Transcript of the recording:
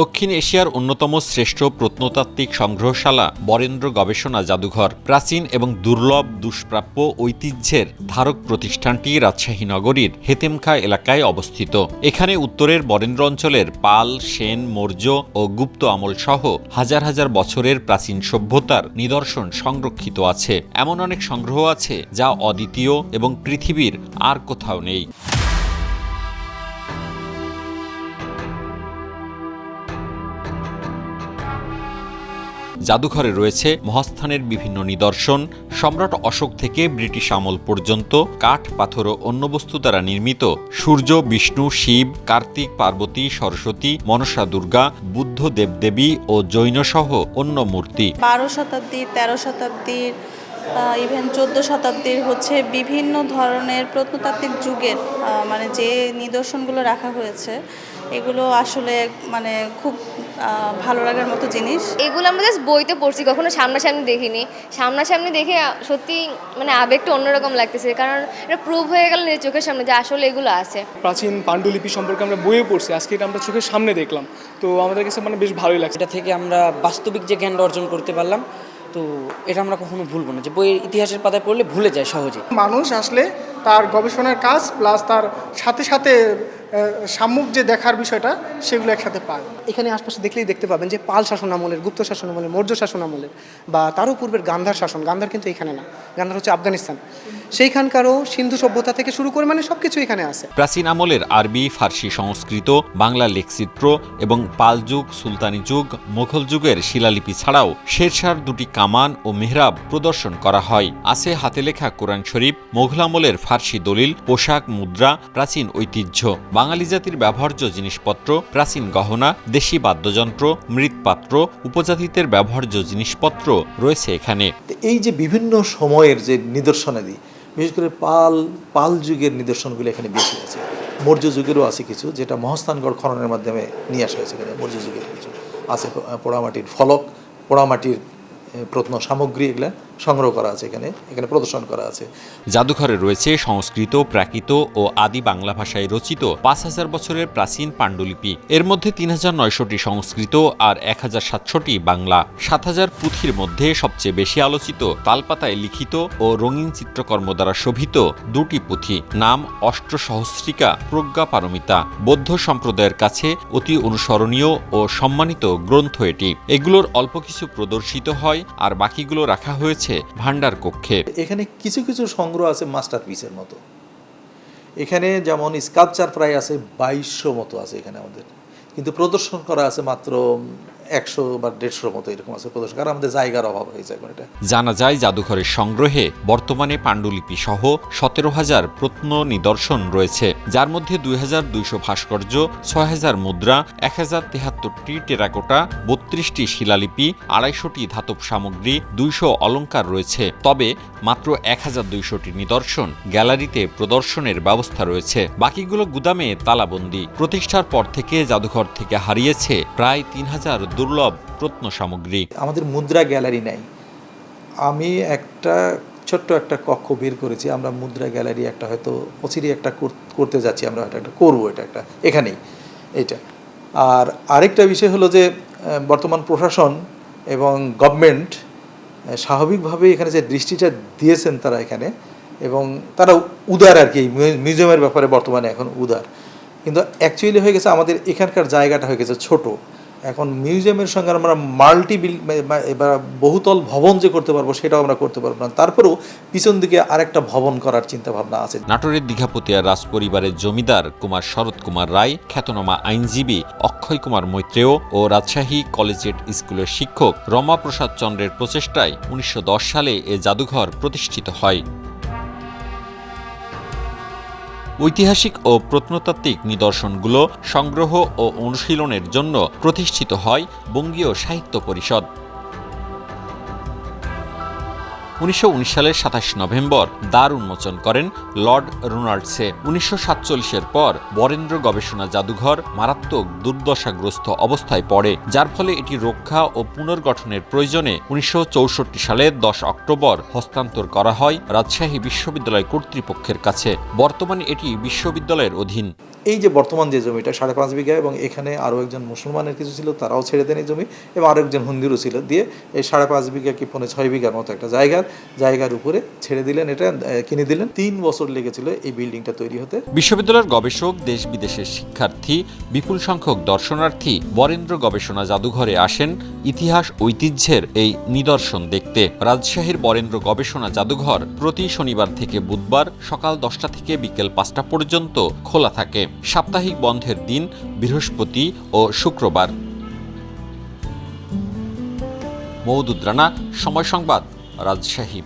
দক্ষিণ এশিয়ার অন্যতম শ্রেষ্ঠ প্রত্নতাত্ত্বিক সংগ্রহশালা বরেন্দ্র গবেষণা জাদুঘর। প্রাচীন এবং দুর্লভ দুষ্প্রাপ্য ঐতিহ্যের ধারক প্রতিষ্ঠানটি রাজশাহী নগরীর হেতেমখা এলাকায় অবস্থিত। এখানে উত্তরের বরেন্দ্র অঞ্চলের পাল, সেন, মৌর্য ও গুপ্ত আমল সহ হাজার হাজার বছরের প্রাচীন সভ্যতার নিদর্শন সংরক্ষিত আছে। এমন অনেক সংগ্রহ আছে যা অদ্বিতীয় এবং পৃথিবীর আর কোথাও নেই। জাদুঘরে রয়েছে মহাস্থানের বিভিন্ন নিদর্শন। সম্রাট অশোক থেকে ব্রিটিশ আমল পর্যন্ত কাঠ, পাথর ও অন্য বস্তু দ্বারা নির্মিত। সূর্য, বিষ্ণু, শিব, কার্তিক, পার্বতী, সরস্বতী, মনসা দুর্গা বুদ্ধ দেবদেবী ও জৈনসহ অন্য মূর্তি। বারো শতাব্দীর, তেরো শতাব্দীর ইভেন চোদ্দ শতাব্দীর হচ্ছে বিভিন্ন ধরনের প্রত্নতাত্ত্বিক যুগের মানে যে নিদর্শনগুলো রাখা হয়েছে এগুলো আসলে মানে খুব ভালো লাগার মতো জিনিস। এগুলো আমরা জাস্ট বইতে পড়ছি কখনো সামনাসামনি দেখিনি। সামনাসামনি দেখে সত্যি মানে আবেগটা অন্যরকম লাগতেছে কারণ এটা প্রুভ হয়ে গেল নিজের চোখের সামনে যে আসলে এগুলো আছে। প্রাচীন পাণ্ডুলিপি সম্পর্কে আমরা বইয়ে পড়ছি আজকে এটা আমরা চোখের সামনে দেখলাম। তো আমাদের কাছে মানে বেশ ভালোই লাগছে। এটা থেকে আমরা বাস্তবিক যে জ্ঞানটা অর্জন করতে পারলাম তো এটা আমরা কখনো ভুলবো না। যে বইয়ের ইতিহাসের পাতায় পড়লে ভুলে যায় সহজে। মানুষ আসলে তার গবেষণার কাজ প্লাস তার সাথে সাথে সাম্যক যে দেখার বিষয়টা, সেগুলো একসাথে পায়। এখানে আশপাশে দেখলেই দেখতে পাবেন যে পাল শাসন আমলের, গুপ্ত শাসন আমলের, মৌর্য শাসন আমলের, বা তারও পূর্বের গান্ধার শাসন। গান্ধার কিন্তু এখানে না। গান্ধার হচ্ছে আফগানিস্তান। সেইখানকারও সিন্ধু সভ্যতা থেকে শুরু করে মানে সব কিছু এখানে আছে। প্রাচীন আমলের আরবি, ফার্সি সংস্কৃত, বাংলা লেখচিত্র এবং পাল যুগ, সুলতানি যুগ, মুঘল যুগের শিলালিপি ছাড়াও শেরশার দুটি কামান ও মেহরাব প্রদর্শন করা হয়। আছে হাতে লেখা কোরআন শরীফ, মোঘল আমলের ফার্সি দলিল, পোশাক, মুদ্রা, প্রাচীন ঐতিহ্য। বাঙালি জাতির ব্যবহার্য জিনিসপত্র, প্রাচীন গহনা, দেশি বাদ্যযন্ত্র, মৃৎপাত্র, উপজাতিদের ব্যবহার্য জিনিসপত্র রয়েছে এখানে। এই যে বিভিন্ন সময়ের যে নিদর্শনাদি, বিশেষ করে পাল পাল যুগের নিদর্শনগুলো এখানে বেশি আছে। মৌর্য যুগেরও আছে কিছু, যেটা মহস্থানগড় খননের মাধ্যমে নিয়ে আসা হয়েছে এখানে, মৌর্য যুগের কিছু। আছে পোড়ামাটির ফলক, পোড়ামাটির প্রত্ন সামগ্রী এগুলা। সংগ্রহ করা আছে এখানে এখানে প্রদর্শন করা আছে। জাদুঘরে রয়েছে সংস্কৃত, প্রাকৃত ও আদি বাংলা ভাষায় রচিত পাঁচ হাজার বছরের প্রাচীন পাণ্ডুলিপি। এর মধ্যে তিন হাজার নয়শোটি সংস্কৃত আর এক হাজার সাতশোটি বাংলা। সাত হাজার পুঁথির মধ্যে সবচেয়ে বেশি আলোচিত তালপাতায় লিখিত ও রঙিন চিত্রকর্ম দ্বারা শোভিত দুটি পুঁথি। নাম অষ্ট সহস্রিকা প্রজ্ঞা পারমিতা। বৌদ্ধ সম্প্রদায়ের কাছে অতি অনুসরণীয় ও সম্মানিত গ্রন্থ এটি। এগুলোর অল্প কিছু প্রদর্শিত হয় আর বাকিগুলো রাখা হয়েছে ভাণ্ডার কক্ষে। এখানে কিছু কিছু সংগ্রহ আছে মাস্টার পিসের মতো। এখানে যেমন স্কাল্পচার প্রায় আছে বাইশশো মতো আছে এখানে আমাদের। কিন্তু প্রদর্শন করা আছে মাত্র একশো বা দেড়শোর মতো এরকম আছে প্রদর্শন। কারণ আমাদের জায়গার অভাব হয়ে যায় এটা জানা যায় জাদুঘরের সংগ্রহে বর্তমানে পাণ্ডুলিপি সহ সতেরো হাজার প্রত্ন নিদর্শন রয়েছে, যার মধ্যে দুই হাজার দুইশো ভাস্কর্য, ছয় হাজার মুদ্রা, এক হাজার তেহাত্তরটি টেরাকোটা, বত্রিশটি শিলালিপি, আড়াইশোটি ধাতব সামগ্রী, দুইশো অলঙ্কার রয়েছে। তবে মাত্র এক হাজার দুইশোটি নিদর্শন গ্যালারিতে প্রদর্শনের ব্যবস্থা রয়েছে। বাকিগুলো গুদামে তালাবন্দি। প্রতিষ্ঠার পর থেকে জাদুঘর থেকে হারিয়েছে প্রায় তিন হাজার দুর্লভ প্রত্ন সামগ্রী আমাদের মুদ্রা গ্যালারি নাই। আমি একটা, ছোট্ট একটা কক্ষ বের করেছি। আমরা মুদ্রা গ্যালারি একটা হয়তো অচিরে একটা করতে যাচ্ছি আমরা হয়তো একটা করব এটা একটা, এখানেই এটা আর আরেকটা বিষয় হলো যে বর্তমান প্রশাসন এবং গভর্নমেন্ট স্বাভাবিকভাবে এখানে যে দৃষ্টিটা দিয়েছেন তারা এখানে, এবং তারা উদার আর কি মিউজিয়ামের ব্যাপারে বর্তমানে এখন উদার। কিন্তু অ্যাকচুয়ালি হয়ে গেছে আমাদের এখানকার জায়গাটা হয়ে গেছে ছোট। এখন মিউজিয়ামের সঙ্গে আমরা মাল্টি বিল এবার বহুতল ভবন যে করতে পারব, সেটাও আমরা করতে পারব না। তারপরেও পিছন দিকে আরেকটা ভবন করার চিন্তা ভাবনা আছে। নাটোরের দীঘাপতিয়া রাজপরিবারের জমিদার কুমার শরৎ কুমার রায়, খ্যাতনামা আইনজীবী অক্ষয় কুমার মৈত্রেয় ও রাজশাহী কলেজের স্কুলের শিক্ষক রমা প্রসাদ চন্দ্রের প্রচেষ্টায় উনিশশো দশ সালে এ জাদুঘর প্রতিষ্ঠিত হয়। ঐতিহাসিক ও প্রত্নতাত্ত্বিক নিদর্শনগুলো সংগ্রহ ও অনুশীলনের জন্য প্রতিষ্ঠিত হয় বঙ্গীয় সাহিত্য পরিষদ। উনিশশো সালের সাতাশ নভেম্বর দ্বার উন্মোচন করেন লর্ড রোনাল্ডসে উনিশশো সাতচল্লিশের পর বরেন্দ্র গবেষণা জাদুঘর মারাত্মক দুর্দশাগ্রস্ত অবস্থায় পড়ে, যার ফলে এটি রক্ষা ও পুনর্গঠনের প্রয়োজনে উনিশশো সালের দশ অক্টোবর হস্তান্তর করা হয় রাজশাহী বিশ্ববিদ্যালয় কর্তৃপক্ষের কাছে। বর্তমানে এটি বিশ্ববিদ্যালয়ের অধীন। এই যে বর্তমান যে জমিটা সাড়ে পাঁচ বিঘা এবং এখানে আরও একজন মুসলমানের কিছু ছিল, তারাও ছেড়ে দেন এই জমি। এবং আরও একজন হিন্দুরও ছিল। দিয়ে এই সাড়ে পাঁচ বিঘা কি পৌনে ছয় বিঘার মতো একটা জায়গার জায়গার উপরে ছেড়ে দিলেন এটা কিনে দিলেন। তিন বছর লেগেছিল এই বিল্ডিংটা তৈরি হতে। বিশ্ববিদ্যালয়ের গবেষক দেশ বিদেশের শিক্ষার্থী, বিপুল সংখ্যক দর্শনার্থী বরেন্দ্র গবেষণা জাদুঘরে আসেন ইতিহাস ঐতিহ্যের এই নিদর্শন দেখতে। রাজশাহীর বরেন্দ্র গবেষণা জাদুঘর প্রতি শনিবার থেকে বুধবার সকাল দশটা থেকে বিকেল পাঁচটা পর্যন্ত খোলা থাকে। সাপ্তাহিক বন্ধের দিন বৃহস্পতি ও শুক্রবার। মৌদুদ্রানা সময় সংবাদ রাজশাহী।